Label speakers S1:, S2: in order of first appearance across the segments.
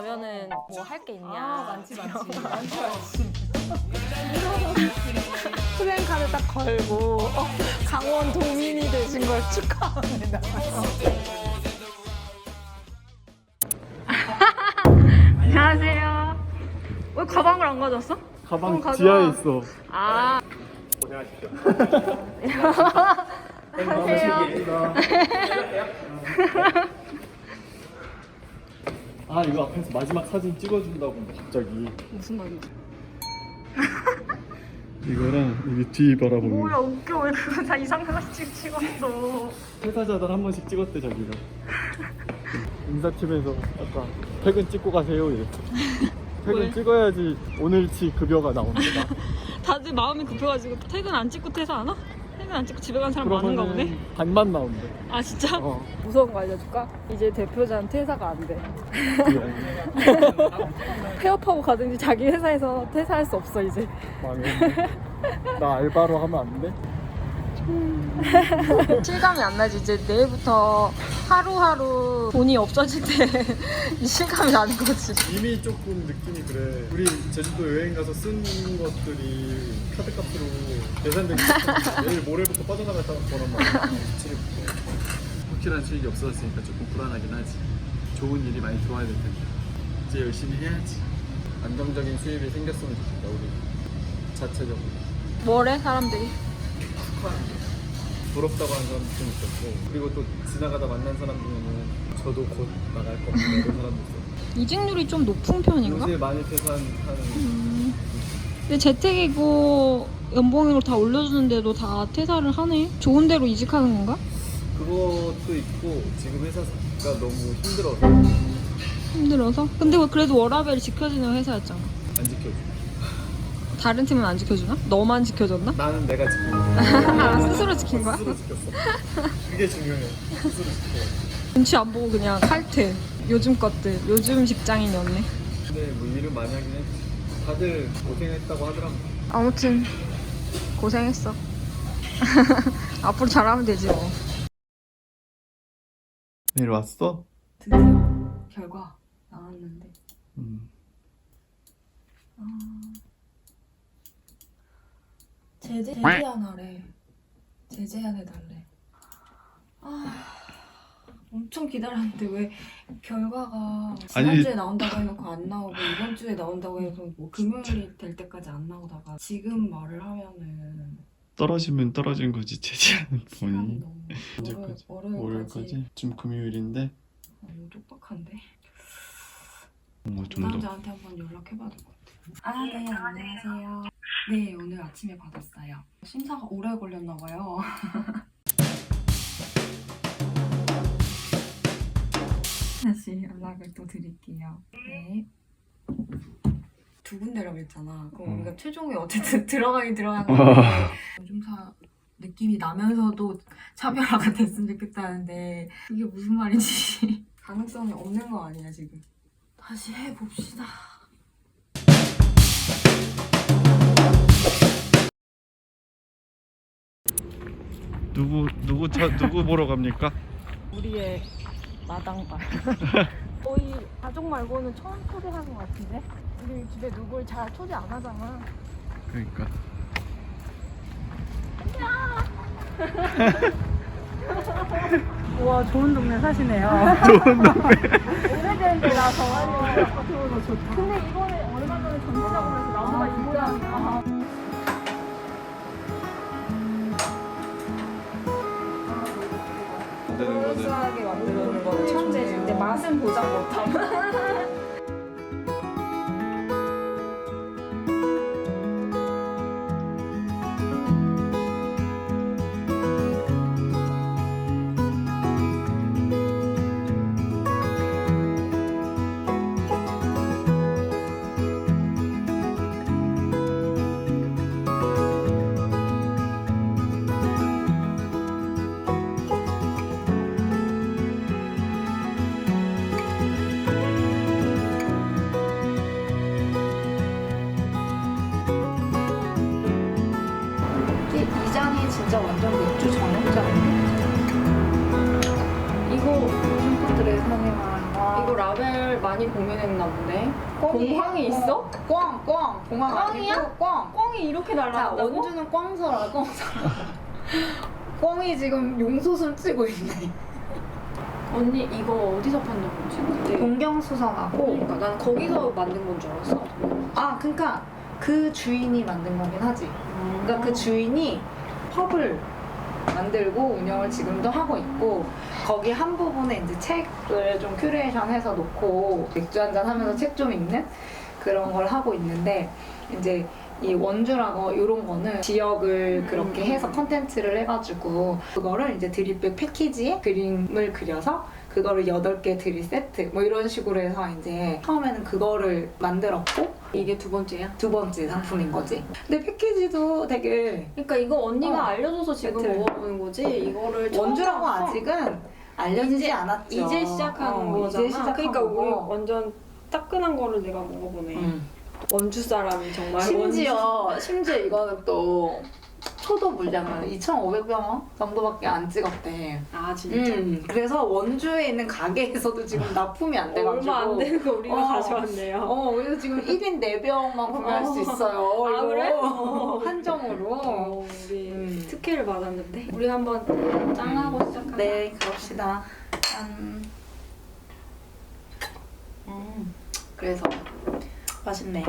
S1: 가면은 뭐 할 게 있냐.
S2: 많지 많지 많지 많지.
S1: 수행카드 딱 걸고 어, 강원 도민이 되신 걸 축하합니다. 안녕하세요. 왜 가방을 안 가져왔어?
S3: 가방
S1: 어, 가져와.
S3: 지하에 있어.
S1: 아.
S3: 고생하십시오.
S1: 안녕하세요.
S3: 아 이거 앞에서 마지막 사진 찍어준다고 갑자기
S1: 무슨 말이지?
S3: 이거랑 여기 뒤 바라보는
S1: 뭐야 웃겨 왜 그거 다 이상하게 찍었어.
S3: 퇴사자들 한 번씩 찍었대 자기가 인사팀에서 아까 퇴근 찍고 가세요 이랬어 퇴근
S1: 왜?
S3: 찍어야지 오늘치 급여가 나온다
S1: 다들 마음이 급해가지고 퇴근 안 찍고 퇴사 안 와? 퇴근 안 찍고 집에 간 사람 많은가 보네.
S3: 그러면은 반만 나온대
S1: 아 진짜?
S3: 어
S1: 무서운 거 알려줄까? 이제 대표자는 퇴사가 안 돼.
S3: 그래
S1: 폐업하고 가든지 자기 회사에서 퇴사할 수 없어 이제.
S3: 망했네 나 알바로 하면 안 돼?
S1: 실감이 안 나지. 이제 내일부터 하루하루 돈이 없어질 때 이 실감이 나는 거지.
S3: 이미 조금 느낌이 그래. 우리 제주도 여행 가서 쓴 것들이 카드값으로 계산된 게 내일 모레부터 빠져나갈 거란 말이야. 7일부터. 확실한 수익이 없어졌으니까 조금 불안하긴 하지. 좋은 일이 많이 들어와야 될 텐데. 이제 열심히 해야지. 안정적인 수입이 생겼으면 좋겠다, 우리. 자체적으로.
S1: 뭐래 사람들이?
S3: 게. 부럽다고 하는 사람도 좀 있었고 그리고 또 지나가다 만난 사람 중에는 저도 곧 나갈 겁니다 이런 사람도 있어
S1: 이직률이 좀 높은 편인가?
S3: 요새 많이 퇴사하는
S1: 근데 재택이고 연봉으로 다 올려주는데도 다 퇴사를 하네. 좋은 데로 이직하는 건가?
S3: 그것도 있고 지금 회사가 너무 힘들어서
S1: 힘들어서? 근데 왜 그래도 워라벨 지켜주는 회사였잖아.
S3: 안 지켜줘.
S1: 다른 팀은 안 지켜주나? 너만 지켜줬나?
S3: 나는 내가 지키는 거야.
S1: 아, 스스로 지킨 거야?
S3: 스스로 지켰어. 그게 중요해. 스스로 지켜.
S1: 눈치 안 보고 그냥 칼퇴. 요즘 것들. 요즘 직장인이었네.
S3: 근데 뭐 일은 많이 하긴 했지. 다들 고생했다고 하더라고.
S1: 아무튼 고생했어. 앞으로 잘하면 되지 뭐.
S3: 내일 왔어?
S2: 드디어 결과 나왔는데
S3: 음.
S2: 제재 제재안 하래. 제재안 해달래. 아 엄청 기다렸는데 왜 결과가 지난주에 나온다고 해놓고 안 나오고 이번 주에 나온다고 해서 뭐 금요일이 될 때까지 안 나오다가 지금 말을 하면은
S3: 떨어지면 떨어진 거지
S2: 시간이
S3: 분이
S2: 너무
S3: 언제까지?
S2: 월요일, 월요일까지
S3: 월요일까지? 지금 금요일인데
S2: 너무 촉박한데
S3: 뭔가 좀 더.
S2: 담당자한테 한번 연락해봐야 될 것 같아요. 아, 네, 안녕하세요. 네, 오늘 아침에 받았어요. 심사가 오래 걸렸나 봐요. 다시 연락을 또 드릴게요. 네. 두 군데라고 했잖아. 그럼
S3: 어.
S2: 우리가 최종에 어쨌든 들어가긴 들어간 건데 요즘사 느낌이 나면서도 차별화가 됐으면 좋겠다는데 이게 무슨 말인지 가능성이 없는 거 아니야 지금. 다시 해봅시다.
S3: 누구 누구 차 누구 보러 갑니까?
S1: 우리의 마당발. 거의 가족 말고는 처음 초대하는 것 같은데? 우리 집에 누굴 잘 초대 안 하잖아.
S3: 그러니까.
S1: 우와, 좋은 동네 사시네요.
S3: 좋은 놈.
S1: 오래된 데라서 아파트로 좋다. 근데 이번에 얼마 전에 전세 작업에서 나무가 이 모양이야. 그럴싸하게 만드는 거는 천재지. 근데 맛은 보장 못함.
S2: 공황이 있어?
S4: 꽝, 꽝. 공항
S2: 꽝이야?
S4: 아니고 꽝.
S2: 꽝이 이렇게
S4: 자,
S2: 날라간다고?
S4: 원주는 꽝서라, 꽝서라. 꽝이 지금 용소숨 치고 있네.
S2: 언니 이거 어디서 판다고 했지? 그때.
S4: 동경수석하고.
S2: 그러니까 난 거기서 만든 건 줄 알았어.
S4: 아, 그니까 그 주인이 만든 거긴 하지. 그러니까 그 주인이 펍을 만들고 운영을 지금도 하고 있고 거기 한 부분에 이제 책을 좀 큐레이션해서 놓고 맥주 한잔 하면서 책 좀 읽는 그런 걸 하고 있는데 이제 이 원주라고 이런 거는 지역을 그렇게 해서 컨텐츠를 해가지고 그거를 이제 드립백 패키지에 그림을 그려서 그거를 8개 드립 세트 뭐 이런 식으로 해서 이제 처음에는 그거를 만들었고
S2: 이게 두 번째야?
S4: 두 번째 상품인 거지. 근데 패키지도 되게
S2: 그러니까 이거 언니가
S4: 어.
S2: 알려줘서 지금
S4: 세트를.
S2: 먹어보는 거지. 이거를 처음
S4: 원주라고
S2: 알았어.
S4: 아직은 알려지지
S2: 이제-
S4: 않았죠.
S2: 이제 시작하는
S4: 어,
S2: 거잖아.
S4: 이제 시작한
S2: 그러니까
S4: 거고.
S2: 우리 완전 따끈한 거를 내가 먹어보네.
S4: 음.
S2: 원주 사람이 정말
S4: 심지어 심지어 이거는 또 초도 물량을 2,500병 정도밖에 안 찍었대.
S2: 아 진짜
S4: 음, 그래서 원주에 있는 가게에서도 지금 납품이 안 돼가지고
S2: 얼마 안 되는 거 우리가
S4: 어.
S2: 가져왔네요.
S4: 어, 그래서 지금 1인 4병만 구매할 수 있어요.
S2: 아,
S4: 이거.
S2: 그래? 어.
S4: 한정으로.
S2: 어, 우리
S4: 음.
S2: 특혜를 받았는데 우리 한번 짱하고 시작하자.
S4: 네, 그럽시다. 짠. 음, 그래서 맛있네.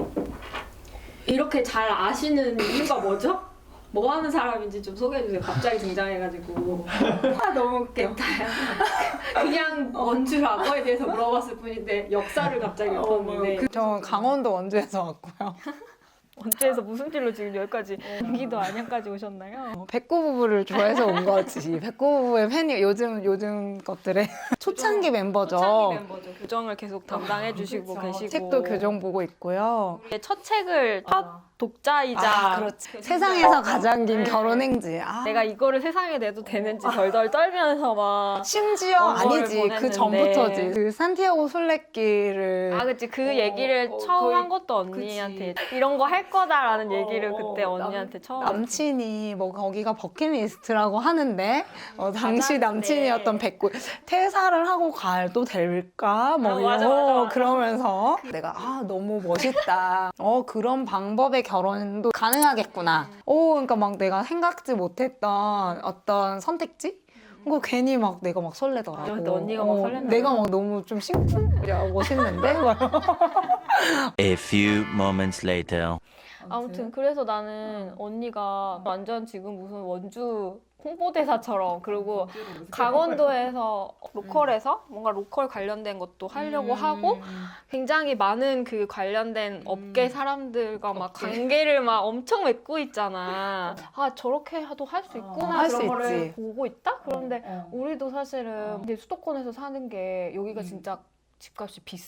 S2: 이렇게 잘 아시는 이유가 뭐죠? 뭐 하는 사람인지 좀 소개해주세요. 갑자기 등장해가지고
S4: 아, 너무 웃겨.
S2: 그냥 원주라고에 대해서 물어봤을 뿐인데 역사를 갑자기 짚었는데
S4: 저 강원도 원주에서 왔고요.
S1: 원주에서 무슨 일로 지금 여기까지 경기도 안양까지 오셨나요?
S4: 백구 부부를 좋아해서 온 거지. 백구 부부의 팬이 요즘 요즘 것들의 초창기 멤버죠.
S1: 초창기 멤버죠. 교정을 계속 담당해 주시고
S4: 그쵸.
S1: 계시고
S4: 책도 교정 보고 있고요.
S1: 우리의 첫 책을 첫 독자이자
S4: 아, 그렇지. 세상에서 가장 긴 결혼 행지. 아,
S1: 내가 이거를 세상에 내도 되는지 덜덜 떨면서 막
S4: 심지어
S1: 원고를
S4: 아니지. 그
S1: 보냈는데.
S4: 전부터지. 그 산티아고 솔레길을
S1: 아, 그치. 그
S4: 어,
S1: 얘기를
S4: 어,
S1: 처음
S4: 거의-
S1: 한 것도 언니한테 이런 거 할 거다라는
S4: 어,
S1: 얘기를
S4: 어,
S1: 그때
S4: 남-
S1: 언니한테 처음.
S4: 남친이 뭐 거기가 버킷리스트라고 하는데 어, 당시
S1: 가자는데.
S4: 남친이었던 백구 퇴사를 하고 가도 될까 뭐
S1: 아,
S4: 이런
S1: 맞아, 맞아, 맞아.
S4: 그러면서 내가 아 너무 멋있다 어 그런 방법의 결혼도 가능하겠구나 오 그러니까 막 내가 생각지 못했던 어떤 선택지 그거 괜히 막 내가 막 설레더라고.
S1: 아, 근데 언니가 막 설렌다.
S4: 내가 막 너무 좀 심쿵, 야 멋있는데? 막
S5: A few moments later.
S1: 아무튼 그래서 나는 언니가 완전 지금 무슨 원주 홍보대사처럼 그리고 강원도에서 로컬에서 뭔가 로컬 관련된 것도 하려고 하고 굉장히 많은 그 관련된 업계 사람들과 막
S4: 업계.
S1: 관계를 막 엄청 맺고 있잖아. 아 저렇게 해도 할 수 있구나
S4: 할수
S1: 그런 거를
S4: 있지.
S1: 보고 있다. 그런데
S4: 어.
S1: 우리도 사실은
S4: 어.
S1: 근데 수도권에서 사는 게 여기가
S4: 음.
S1: 진짜 집값이 비싸.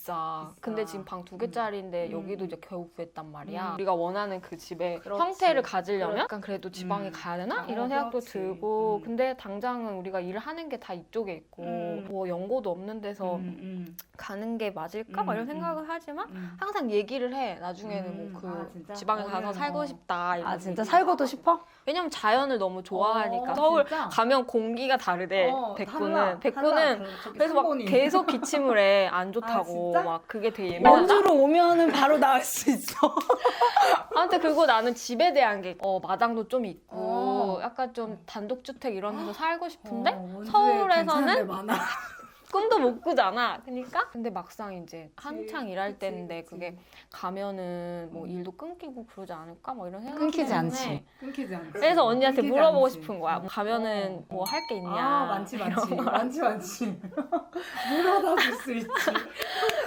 S4: 비싸.
S1: 근데 지금 방 두 개짜리인데
S4: 음.
S1: 여기도 이제 겨우 구했단 말이야.
S4: 음.
S1: 우리가 원하는 그 집의
S4: 그렇지.
S1: 형태를 가지려면 약간 그래도 지방에
S4: 음.
S1: 가야 되나?
S4: 어,
S1: 이런 생각도
S4: 그렇지.
S1: 들고
S4: 음.
S1: 근데 당장은 우리가 일을 하는 게 다 이쪽에 있고
S4: 음.
S1: 뭐 연고도 없는 데서
S4: 음, 음,
S1: 가는 게 맞을까? 막 이런
S4: 음,
S1: 생각을 하지만
S4: 음.
S1: 항상 얘기를 해. 나중에는
S4: 음.
S1: 뭐그
S4: 아, 진짜?
S1: 지방에 가서
S4: 어디는
S1: 살고
S4: 뭐.
S1: 싶다.
S4: 아
S1: 이런
S4: 진짜
S1: 얘기.
S4: 살고도 싶어?
S1: 왜냐면 자연을 너무 좋아하니까
S4: 어,
S1: 서울
S4: 진짜?
S1: 가면 공기가 다르대.
S4: 어,
S1: 백구는
S4: 달라,
S1: 백구는
S4: 달라. 그
S1: 그래서 막. 계속 기침을 해. 안 좋다고.
S4: 진짜?
S1: 막 그게 되게 예민하다.
S4: 원주로 오면은 바로 나을 수 있어.
S1: 아무튼 그리고 나는 집에 대한 게 어, 마당도 좀 있고
S4: 어.
S1: 약간 좀 단독주택 이런 데서 살고 싶은데
S4: 원주에
S1: 서울에서는
S4: 괜찮은 데 많아.
S1: 꿈도 못 꾸잖아. 그러니까 근데 막상 이제 한창 일할
S4: 그치,
S1: 때인데
S4: 그치.
S1: 그게 가면은 뭐 일도 끊기고 그러지 않을까? 뭐 이런 생각
S4: 끊기지 않지. 끊기지 않지.
S1: 그래서 언니한테
S4: 끊기지
S1: 물어보고
S4: 않지.
S1: 싶은 거야. 가면은
S4: 어.
S1: 뭐할 게 있냐?
S4: 아 많지 많지 많지 많지. 물어다 줄 수 있지.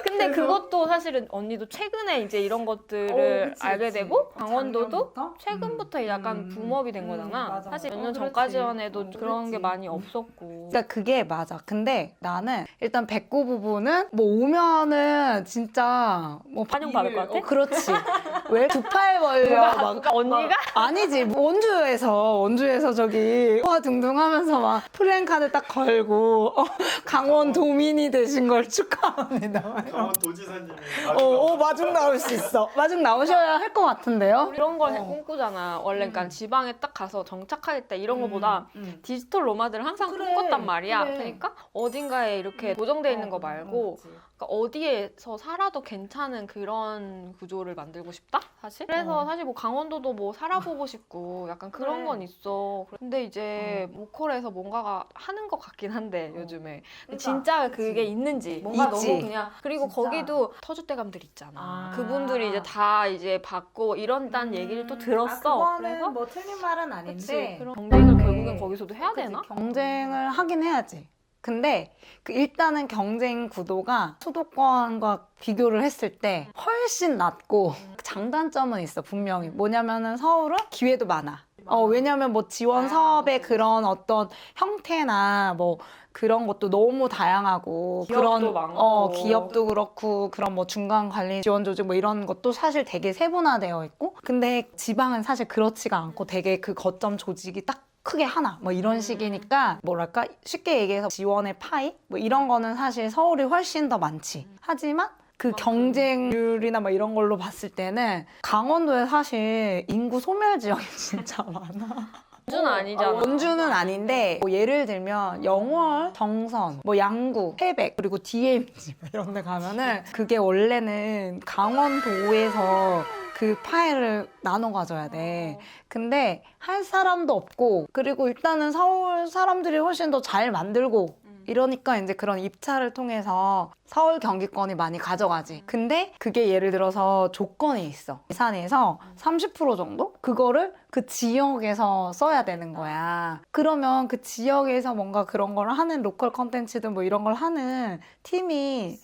S1: 근데
S4: 그래서-
S1: 그것도 사실은 언니도 최근에 이제 이런 것들을
S4: 어, 그치,
S1: 알게
S4: 그치.
S1: 되고 강원도도
S4: 작년부터?
S1: 최근부터 약간
S4: 음,
S1: 붐업이 된
S4: 음,
S1: 거잖아.
S4: 맞아.
S1: 사실 몇
S4: 어,
S1: 년
S4: 그렇지.
S1: 전까지만 해도
S4: 어,
S1: 그런 게. 많이
S4: 음.
S1: 없었고.
S4: 그러니까 그게 맞아. 근데 나는 일단 백구 부부는 뭐 오면은 진짜 뭐
S1: 환영받을 것 같아?
S4: 어, 그렇지. 왜 두 팔 벌려 막
S1: 누가 언니가?
S4: 막- 아니지 원주에서 원주에서 저기 와 둥둥하면서 막 플랜카드 딱 걸고 어, 강원 도민이 되신 걸 축하합니다.
S3: 강원 도지사님이
S4: 어, 어 마중 나올 수 있어. 마중 나오셔야 할 것 같은데요.
S1: 이런 걸
S4: 어.
S1: 꿈꾸잖아. 원래 그러니까
S4: 음.
S1: 지방에 딱 가서 정착하겠다 이런 거보다
S4: 음.
S1: 디지털 로마들을 항상
S4: 그래,
S1: 꿈꿨단 말이야.
S4: 그래.
S1: 그러니까 어딘가에 이렇게 고정돼 있는 거 말고
S6: 그러니까 어디에서 살아도 괜찮은 그런 구조를 만들고 싶다 사실 그래서
S4: 어.
S6: 사실 뭐 강원도도 뭐 살아보고 싶고 약간 그런
S4: 그래.
S6: 건 있어 근데 이제 로컬에서 뭔가가 하는 것 같긴 한데
S4: 어.
S6: 요즘에
S4: 그러니까,
S6: 진짜
S4: 그치.
S6: 그게 있는지 뭔가
S4: 있지.
S6: 너무 그냥 그리고
S4: 진짜.
S6: 거기도 터줏대감들 있잖아
S4: 아.
S6: 그분들이 이제 다 이제 받고 이런다는 얘기를 또 들었어
S4: 아, 그거는
S6: 그래서
S4: 뭐 틀린 말은
S6: 그치
S4: 아닌데
S6: 그런 경쟁을
S4: 네.
S6: 결국엔 거기서도 해야
S4: 그치,
S6: 되나?
S4: 경쟁을 하긴 해야지. 근데 그 일단은 경쟁 구도가 수도권과 비교를 했을 때 훨씬 낮고 장단점은 있어 분명히 뭐냐면은 서울은 기회도 많아. 어 왜냐면 뭐 지원
S6: 아,
S4: 사업의. 그런 어떤 형태나 뭐 그런 것도 너무 다양하고
S6: 기업도
S4: 그런
S6: 많고.
S4: 어 기업도 그렇고 그런 뭐 중간 관리 지원 조직 뭐 이런 것도 사실 되게 세분화되어 있고 근데 지방은 사실 그렇지가 않고 되게 그 거점 조직이 딱 크게 하나 뭐 이런
S6: 음.
S4: 식이니까 뭐랄까? 쉽게 얘기해서 지원의 파이? 뭐 이런 거는 사실 서울이 훨씬 더 많지. 하지만 그 경쟁률이나 뭐 이런 걸로 봤을 때는 강원도에 사실 인구 소멸 지역이 진짜 많아.
S6: 원주는 아니잖아.
S4: 원주는 아닌데 뭐 예를 들면 영월, 정선, 뭐 양구, 태백 그리고 DMZ 뭐 이런 데 가면은 그게 원래는 강원도에서 그 파일을 나눠 가져야 돼. 근데 할 사람도 없고 그리고 일단은 서울 사람들이 훨씬 더 잘 만들고 이러니까 이제 그런 입찰을 통해서 서울 경기권이 많이 가져가지. 근데 그게 예를 들어서 조건이 있어. 예산에서 30% 정도? 그거를 그 지역에서 써야 되는 거야. 그러면 그 지역에서 뭔가 그런 걸 하는 로컬 컨텐츠든 뭐 이런 걸 하는 팀이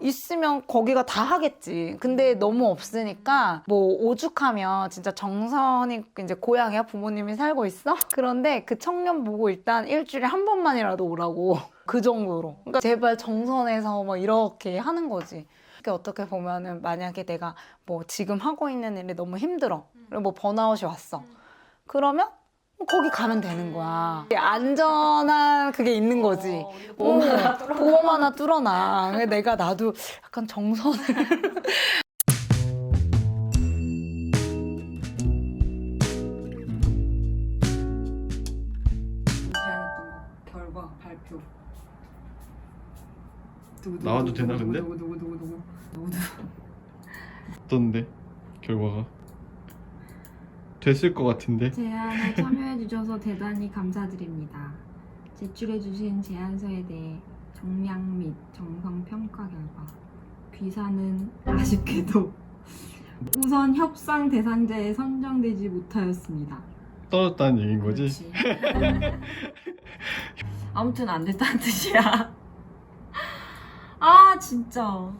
S4: 있으면 거기가 다 하겠지. 근데 너무 없으니까 뭐 오죽하면 진짜 정선이 이제 고향이야 부모님이 살고 있어. 그런데 그 청년 보고 일단 일주일에 한 번만이라도 오라고 그 정도로. 그러니까 제발 정선에서 뭐 이렇게 하는 거지. 어떻게 보면은 만약에 내가 뭐 지금 하고 있는 일이 너무 힘들어. 그리고 뭐 번아웃이 왔어. 그러면 거기 가면 되는 거야. 안전한 그게 있는 거지. 어, 보험 하나 뚫어놔. 그래서 내가 나도 약간 정선을.
S1: 제안했던 거 결과 발표. 누구,
S3: 나와도 되나, 근데?
S1: 누구 누구 누구 누구 누구 누구
S3: 어떤데 결과가 됐을 것 같은데
S1: 제안에 참여해 주셔서 대단히 감사드립니다. 제출해 주신 제안서에 대해 정량 및 정성 평가 결과 귀사는 아쉽게도 우선 협상 대상자에 선정되지 못하였습니다.
S3: 떨어졌다는 얘기인 거지
S1: 그렇지. 아무튼 안 됐다는 뜻이야. 아 진짜.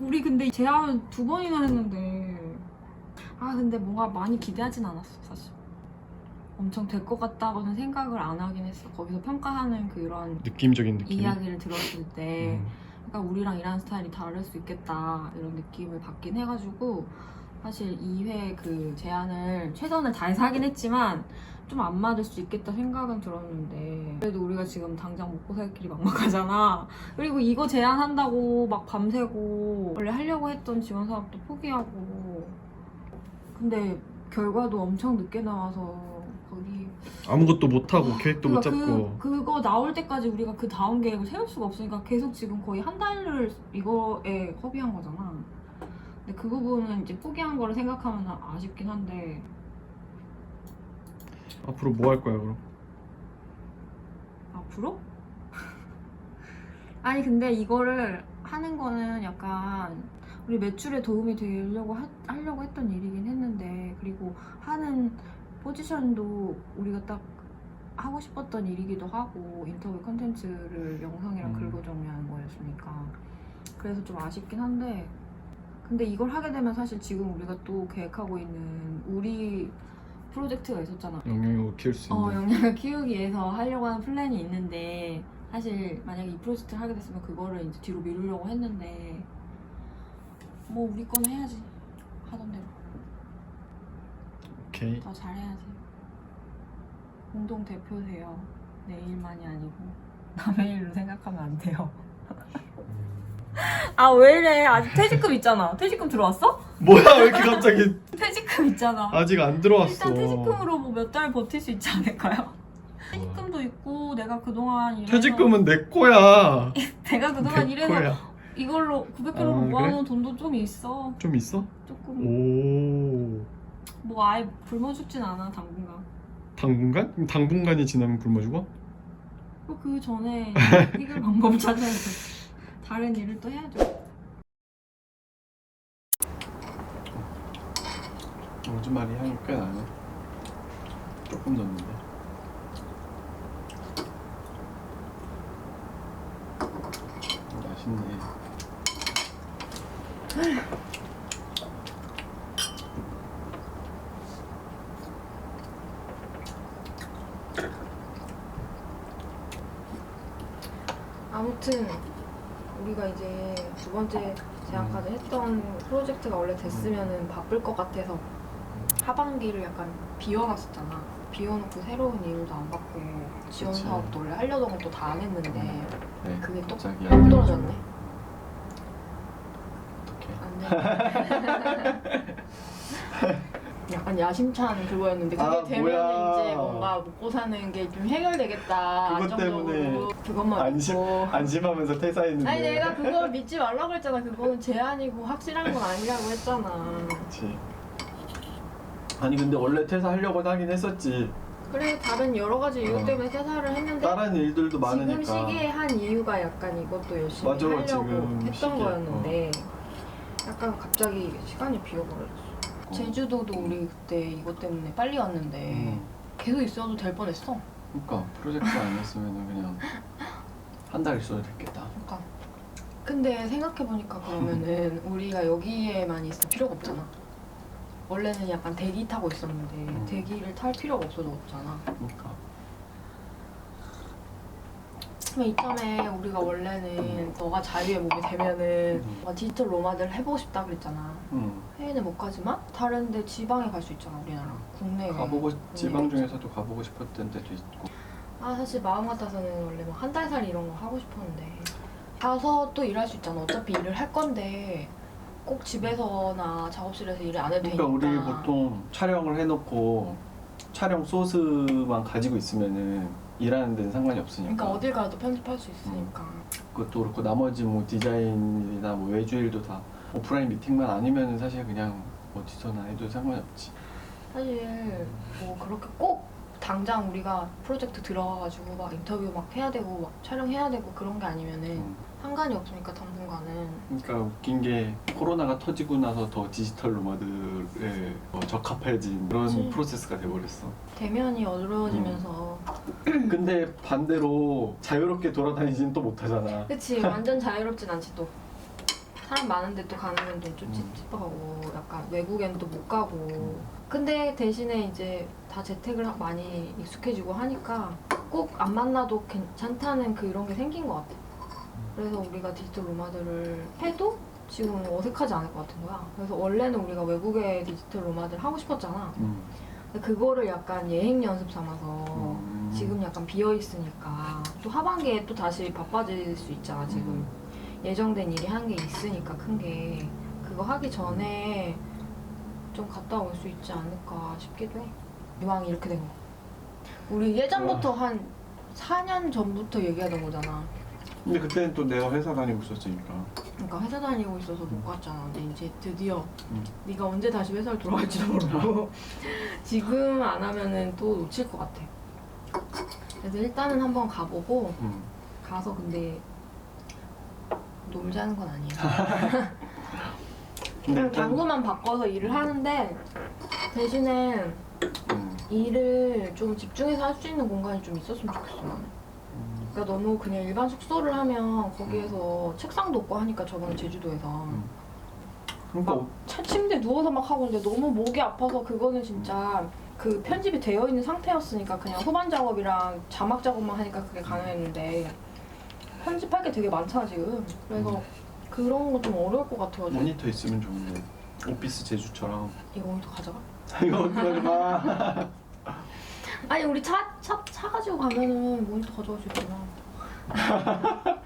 S1: 우리 근데 제안 두 번이나 했는데 아 근데 뭔가 많이 기대하진 않았어 사실. 엄청 될 것 같다고는 생각을 안 하긴 했어. 거기서 평가하는 그런
S3: 느낌적인 느낌
S1: 이야기를 들었을 때
S3: 음.
S1: 그러니까 우리랑 일하는 스타일이 다를 수 있겠다 이런 느낌을 받긴 해가지고 사실 2회 그 제안을 최선을 다해서 하긴 했지만 좀 안 맞을 수 있겠다 생각은 들었는데 그래도 우리가 지금 당장 먹고 살 길이 막막하잖아 그리고 이거 제안한다고 막 밤새고 원래 하려고 했던 지원 사업도 포기하고 근데 결과도 엄청 늦게 나와서 거기
S3: 아무것도 못하고 계획도 못
S1: 그러니까
S3: 잡고
S1: 그, 그거 나올 때까지 우리가 그 다음 계획을 세울 수가 없으니까 계속 지금 거의 한 달을 이거에 허비한 거잖아. 근데 그 부분은 이제 포기한 거를 생각하면 아쉽긴 한데
S3: 앞으로 뭐 할 거야 그럼
S1: 앞으로? 아니 근데 이거를 하는 거는 약간 우리 매출에 도움이 되려고 하, 하려고 했던 일이긴 했는데 그리고 하는 포지션도 우리가 딱 하고 싶었던 일이기도 하고 인터뷰 컨텐츠를 영상이랑
S3: 음.
S1: 글고 정리하는 거였으니까. 그래서 좀 아쉽긴 한데 근데 이걸 하게 되면 사실 지금 우리가 또 계획하고 있는 우리 프로젝트가 있었잖아.
S3: 영향력을 키울 수 있는.
S1: 어, 영향을 키우기 위해서 하려고 하는 플랜이 있는데 사실 만약에 이 프로젝트를 하게 됐으면 그거를 이제 뒤로 미루려고 했는데 뭐 우리 거는 해야지. 하던 대로.
S3: 오케이.
S1: 더 잘해야지. 공동 대표세요. 내 일만이 아니고. 남의 일로 생각하면 안 돼요. 아 왜 이래? 아직 퇴직금 있잖아. 퇴직금 들어왔어?
S3: 뭐야 왜 이렇게 갑자기?
S1: 퇴직금 있잖아.
S3: 아직 안 들어왔어.
S1: 일단 퇴직금으로 뭐 몇 달 버틸 수 있지 않을까요? 퇴직금도 있고 내가 그동안 일해서
S3: 퇴직금은 내 거야.
S1: 내가 그동안
S3: 내
S1: 일해서
S3: 거야
S2: 이걸로 900kg로
S3: 아,
S2: 모아놓은 돈도 좀 있어.
S3: 좀 있어?
S2: 조금
S3: 오
S2: 뭐 아예 굶어 죽진 않아 당분간.
S3: 당분간? 그럼 당분간이 지나면 굶어 죽어?
S2: 또 그 전에 해결 방법 찾아야지. 다른 일을 또 해야죠.
S3: 로즈마리 향이 꽤 나네 조금 넣는데 맛있네
S1: 아무튼 우리가 이제 두 번째 제안까지 했던 프로젝트가 원래 됐으면 바쁠 것 같아서 하반기를 약간 비워놨었잖아. 비워놓고 새로운 일도 안 받고 지원
S3: 그치.
S1: 사업도 원래 하려던 것도 다 안 했는데
S3: 네
S1: 그게 또
S3: 갑자기 뚝안
S1: 떨어졌네. 돼. 약간 야심찬 그거였는데 그게
S3: 아,
S1: 되면
S3: 뭐야.
S1: 이제 뭔가 먹고 사는 게 좀 해결되겠다.
S3: 그것
S1: 안정적으로.
S3: 때문에
S1: 그것만
S3: 안심,
S1: 믿고.
S3: 안심하면서 퇴사했는데
S1: 아니 내가 그걸 믿지 말라고 했잖아. 그거는 제한이고 확실한 건 아니라고 했잖아.
S3: 그치 아니 근데 원래 퇴사하려고 하긴 했었지
S1: 그래 다른 여러 가지 이유
S3: 어.
S1: 때문에 퇴사를 했는데
S3: 다른 일들도
S1: 지금
S3: 많으니까
S1: 시기에 한 이유가 약간 이것도 열심히
S3: 맞아,
S1: 하려고
S3: 지금
S1: 했던
S3: 시기에, 어.
S1: 거였는데 약간 갑자기 시간이 비어버렸어. 제주도도 우리 그때 이것 때문에 빨리 왔는데
S3: 음.
S1: 계속 있어도 될 뻔했어.
S3: 그러니까 프로젝트 안 했으면 그냥 한 달 있어도 됐겠다
S1: 그러니까. 근데 생각해보니까 그러면은 우리가 여기에만 있을 필요가 없잖아. 원래는 약간 대기 타고 있었는데
S3: 음.
S1: 대기를 탈 필요가 없어졌잖아.
S3: 그러니까
S1: 그럼 이참에 우리가 원래는 너가 자유의 몸이 되면은
S3: 음.
S1: 뭔가 디지털 로마드를 해보고 싶다 그랬잖아.
S3: 음.
S1: 해외는 못 가지만 다른데 지방에 갈 수 있잖아 우리나라. 국내에.
S3: 가보고 지방
S1: 네.
S3: 중에서도 가보고 싶었던 데도 있고
S1: 아 사실 마음 같아서는 원래 막 한 달 살이 이런 거 하고 싶었는데 가서 또 일할 수 있잖아. 어차피 일을 할 건데 꼭 집에서나 작업실에서 일을 안 해도
S3: 그러니까 우리
S1: 되니까.
S3: 보통 촬영을 해놓고 촬영 소스만 가지고 있으면은 일하는 데는 상관이 없으니까
S1: 그러니까 어딜 가도 편집할 수 있으니까.
S3: 그것도 그렇고 나머지 뭐 디자인이나 뭐 외주 일도 다 오프라인 미팅만 아니면 은 사실 그냥 어디서나 해도 상관이 없지
S1: 사실 뭐 그렇게 꼭 당장 우리가 프로젝트 들어가가지고 막 인터뷰 막 해야 되고 막 촬영해야 되고 그런 게 아니면은
S3: 음.
S1: 상관이 없으니까 당분간은.
S3: 그러니까 웃긴 게 코로나가 터지고 나서 더 디지털 로마드에 더 적합해진 그런
S1: 그치.
S3: 프로세스가 돼버렸어.
S1: 대면이 어려워지면서.
S3: 근데 반대로 자유롭게 돌아다니지는 또 못하잖아.
S1: 그치 완전 자유롭진 않지 또. 사람 많은데 또 가는 건좀
S3: 음.
S1: 찝찝하고 약간 외국엔 또 못 가고. 근데 대신에 이제 다 재택을 하- 많이 익숙해지고 하니까 꼭 안 만나도 괜찮다는 그런 게 생긴 것 같아 그래서 우리가 디지털 로마드를 해도 지금 어색하지 않을 것 같은 거야. 그래서 원래는 우리가 외국에 디지털 로마드를 하고 싶었잖아.
S3: 음.
S1: 근데 그거를 약간 예행 연습 삼아서
S3: 음.
S1: 지금 약간 비어 있으니까 또 하반기에 또 다시 바빠질 수 있잖아 지금.
S3: 음.
S1: 예정된 일이 한 게 있으니까 큰 게. 그거 하기 전에 좀 갔다 올 수 있지 않을까 싶기도 해. 이왕 이렇게 된 거. 우리 예전부터 한 4년 전부터 얘기하던 거잖아
S3: 근데 그때는 또 내가 회사 다니고 있었으니까
S1: 그러니까 회사 다니고 있어서 못 갔잖아 근데 이제 드디어
S3: 음.
S1: 네가 언제 다시 회사를 돌아갈지도 모르고 지금 안 하면은 또 놓칠 것 같아 그래서 일단은 한번 가보고
S3: 음.
S1: 가서 근데 놀자는 건.
S3: 근데
S1: 그냥 장소만 바꿔서 일을 하는데 대신에
S3: 음.
S1: 일을 좀 집중해서 할 수 있는 공간이 좀 있었으면 좋겠어 나는.
S3: 음.
S1: 그러니까 너무 그냥 일반 숙소를 하면 거기에서 책상도 없고 하니까 저번에 제주도에서.
S3: 음. 그러니까
S1: 막 차- 침대 누워서 막 하고 있는데 너무 목이 아파서 그거는 진짜 그 편집이 되어 있는 상태였으니까 그냥 후반 작업이랑 자막 작업만 하니까 그게 가능했는데 편집할 게 되게 많잖아 지금. 그래서 그런 거 좀 어려울 것 같아가지고.
S3: 모니터 있으면 좋은데. 오피스 제주처럼.
S1: 이거 모니터 가져가?
S3: 이거 어떡하지? 마
S1: 아니 우리 차, 차, 차 가지고 가면은 모니터 가져갈 수 있잖아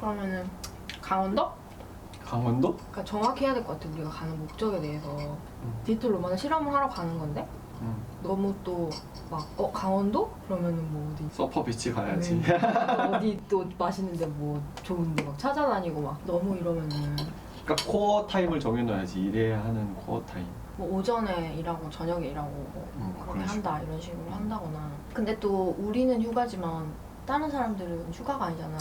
S1: 그러면은 강원도?
S3: 강원도?
S1: 그러니까 정확히 해야 될 것 같아 우리가 가는 목적에 대해서 디지털 로만을 실험을 하러 가는 건데
S3: 음.
S1: 너무 또 막 어 강원도? 그러면은 뭐 어디
S3: 서퍼 비치 가야지.
S1: 네. 어디 또 맛있는데 뭐 좋은데 막 찾아다니고 막 너무 이러면은
S3: 그러니까 코어 타임을 정해놔야지 일해야 하는 코어 타임.
S1: 뭐 오전에 일하고 저녁에 일하고 뭐
S3: 음,
S1: 그렇게
S3: 그런
S1: 한다 이런 식으로 한다거나. 근데 또 우리는 휴가지만 다른 사람들은 휴가가 아니잖아.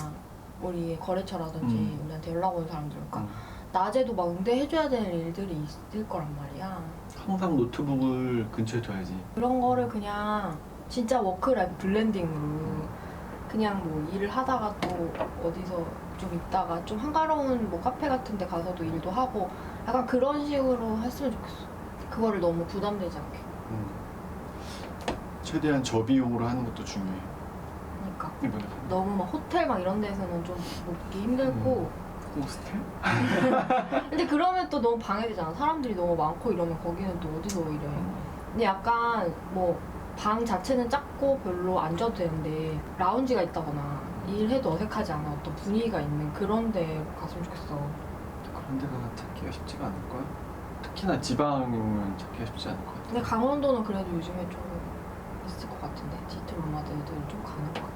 S1: 우리 거래처라든지
S3: 음.
S1: 우리한테 연락 오는 사람들 그러니까?
S3: 음.
S1: 낮에도 막 응대해줘야 되는 일들이 있을 거란 말이야.
S3: 항상 노트북을 근처에 둬야지.
S1: 그런 거를 그냥 진짜 워크라이프 블렌딩으로 그냥 뭐 일을 하다가 또 어디서 좀 있다가 좀 한가로운 뭐 카페 같은 데 가서도 일도 하고 약간 그런 식으로 했으면 좋겠어 그거를 너무 부담되지 않게.
S3: 음. 최대한 저비용으로 하는 것도 중요해.
S1: 그러니까.
S3: 이번에 간
S1: 너무 막 호텔 막 이런 데서는 좀 묵기 힘들고.
S3: 호스텔?
S1: 근데 그러면 또 너무 방해되잖아. 사람들이 너무 많고 이러면 거기는 또 어디서 일해? 근데 약간 뭐 방 자체는 작고 별로 안 줘도 되는데 라운지가 있다거나 일해도 어색하지 않아. 어떤 분위기가 있는 그런 데 갔으면 좋겠어.
S3: 그런 데가 찾기가 쉽지가 않을 거야. 특히나 지방은 찾기가 쉽지 않을 것 같아.
S1: 근데 강원도는 그래도 요즘에 좀 있을 것 같은데 디트 로마드들 좀 가는 것 같더